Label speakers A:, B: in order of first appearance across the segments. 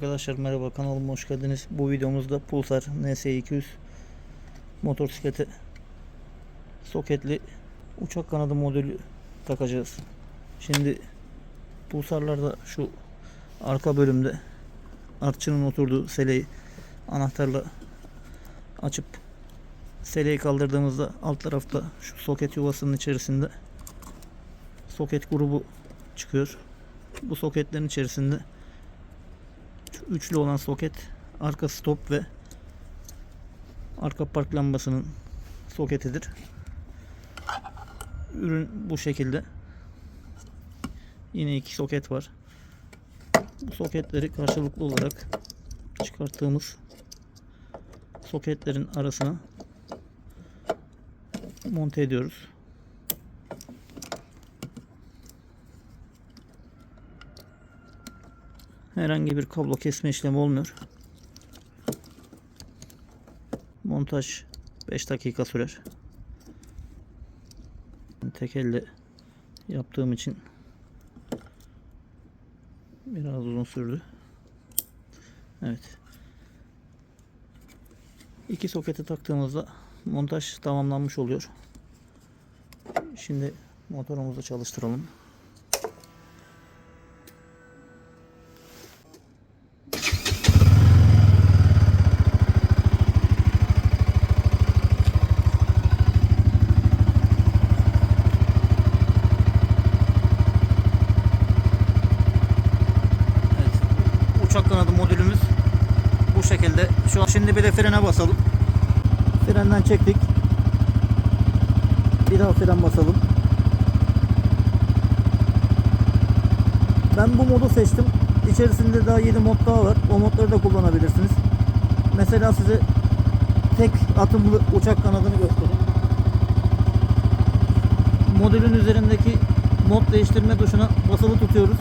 A: Arkadaşlar merhaba kanalıma hoş geldiniz. Bu videomuzda Pulsar NS200 motosiklete soketli uçak kanadı modülü takacağız. Şimdi Pulsarlarda şu arka bölümde artçının oturduğu seleyi anahtarla açıp seleyi kaldırdığımızda alt tarafta şu soket yuvasının içerisinde soket grubu çıkıyor. Bu soketlerin içerisinde üçlü olan soket arka stop ve arka park lambasının soketidir. Ürün bu şekilde. Yine iki soket var. Bu soketleri karşılıklı olarak çıkarttığımız soketlerin arasına monte ediyoruz. Herhangi bir kablo kesme işlemi olmuyor. Montaj 5 dakika sürer. Tek elle yaptığım için biraz uzun sürdü. Evet. İki soketi taktığımızda montaj tamamlanmış oluyor. Şimdi motorumuzu çalıştıralım. Uçak kanadı modülümüz bu şekilde. Şu an şimdi bir de frene basalım. Frenden çektik. Bir daha fren basalım. Ben bu modu seçtim. İçerisinde daha 7 mod daha var. O modları da kullanabilirsiniz. Mesela size tek atımlı uçak kanadını göstereyim. Modülün üzerindeki mod değiştirme tuşuna basılı tutuyoruz.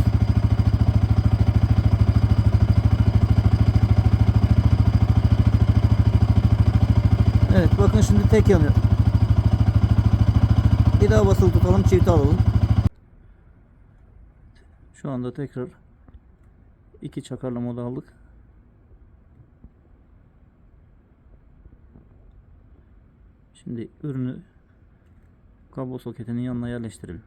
A: Evet bakın şimdi tek yanıyor. Bir daha basılı tutalım çift alalım. Şu anda tekrar iki çakarlı modu aldık. Şimdi ürünü kablo soketinin yanına yerleştirelim.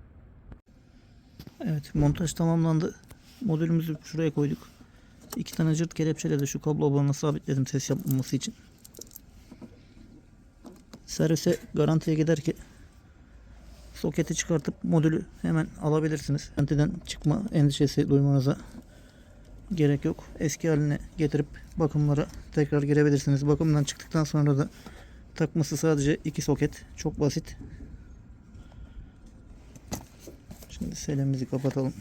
A: Evet montaj tamamlandı. Modülümüzü şuraya koyduk. İki tane cırt kelepçeyle de şu kablo bağını sabitledim ses yapmaması için. Servise garantiye giderken soketi çıkartıp modülü hemen alabilirsiniz. Garantiden çıkma endişesi duymanıza gerek yok. Eski haline getirip bakımlara tekrar girebilirsiniz. Bakımdan çıktıktan sonra da takması sadece iki soket. Çok basit. Şimdi selemizi kapatalım.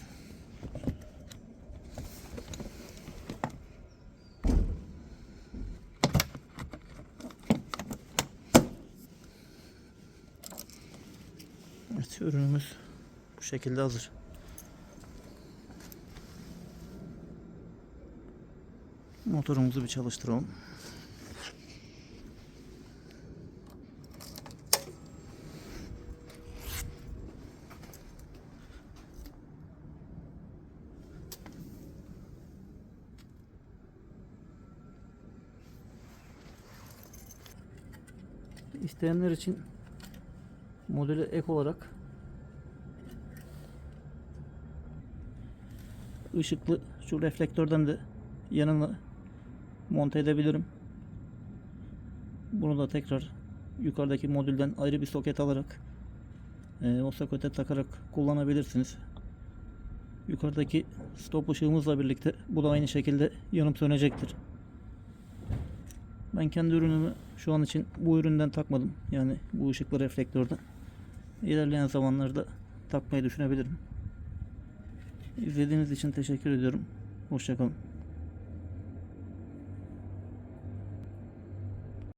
A: Ürünümüz bu şekilde hazır. Motorumuzu bir çalıştıralım. İsteyenler için modele ek olarak ışıklı şu reflektörden de yanına monte edebilirim. Bunu da tekrar yukarıdaki modülden ayrı bir soket alarak e, o sokete takarak kullanabilirsiniz. Yukarıdaki stop ışığımızla birlikte bu da aynı şekilde yanıp sönecektir. Ben kendi ürünümü şu an için bu üründen takmadım. Yani bu ışıklı reflektörden. İlerleyen zamanlarda takmayı düşünebilirim. İzlediğiniz için teşekkür ediyorum. Hoşçakalın.